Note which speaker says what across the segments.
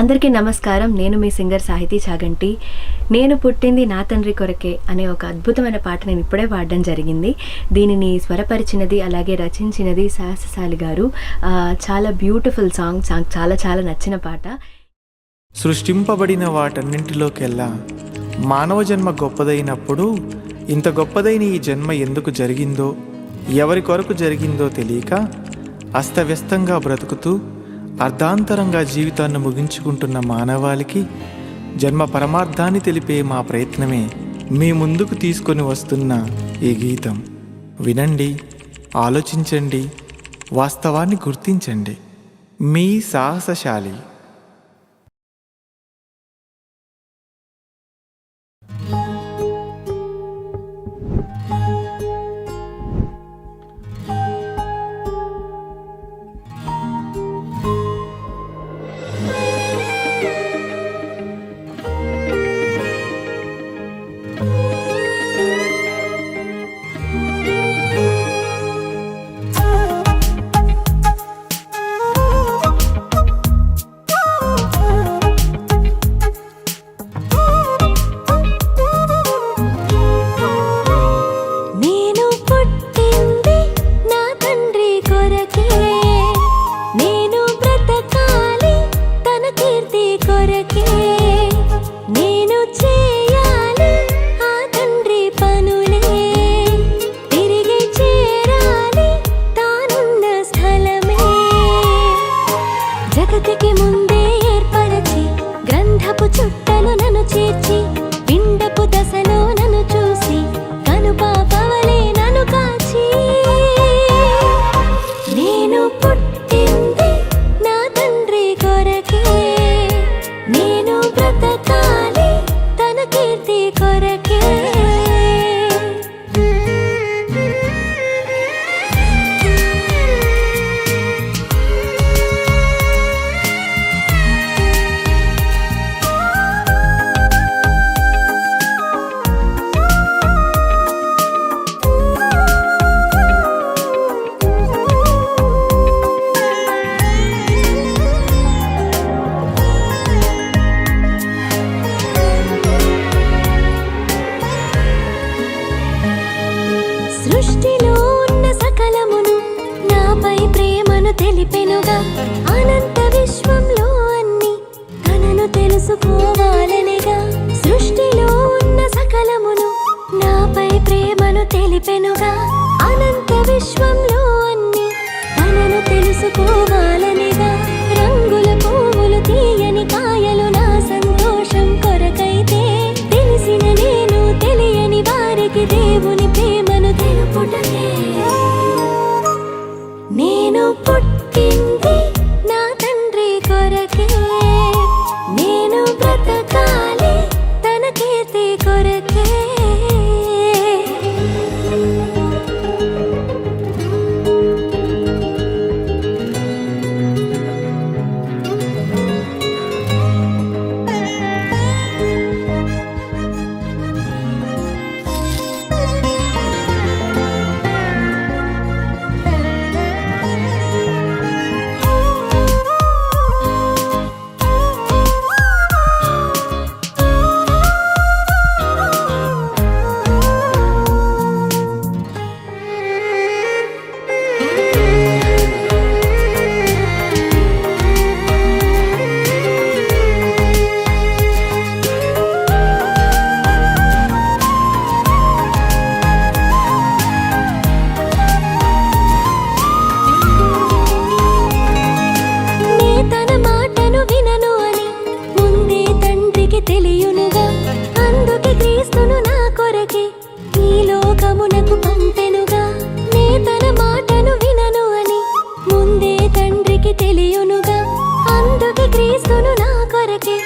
Speaker 1: అందరికీ నమస్కారం. నేను మీ సింగర్ సాహితీ చాగంటి. నేను పుట్టింది నా తండ్రి కొరకే అనే ఒక అద్భుతమైన పాట నేను ఇప్పుడే పాడడం జరిగింది. దీనిని స్వరపరిచినది అలాగే రచించినది సాహసశాలి గారు. చాలా బ్యూటిఫుల్ సాంగ్ సాంగ్ చాలా చాలా నచ్చిన పాట.
Speaker 2: సృష్టింపబడిన వాటన్నింటిలోకెల్లా మానవ జన్మ గొప్పదైనప్పుడు ఇంత గొప్పదైన ఈ జన్మ ఎందుకు జరిగిందో ఎవరి కొరకు జరిగిందో తెలియక అస్తవ్యస్తంగా బ్రతుకుతూ అర్ధాంతరంగా జీవితాన్ని ముగించుకుంటున్న మానవాళికి జన్మ పరమార్థాన్ని తెలిపే మా ప్రయత్నమే మీ ముందుకు తీసుకొని వస్తున్న ఈ గీతం. వినండి ఆలోచించండి వాస్తవాన్ని గుర్తించండి. మీ సాహసశాలి.
Speaker 3: అనంత విశ్వంలో అన్ని తనను తెలుసుకోవాలనిగా తెలియనుగా అందుకే క్రీస్తును నా కొరకే.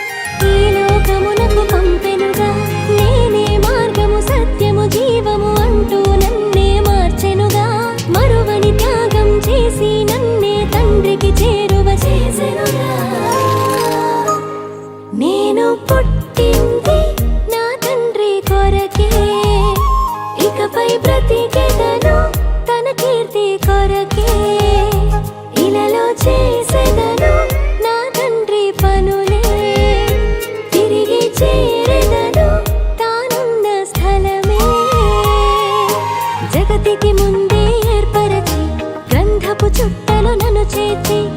Speaker 3: చేతి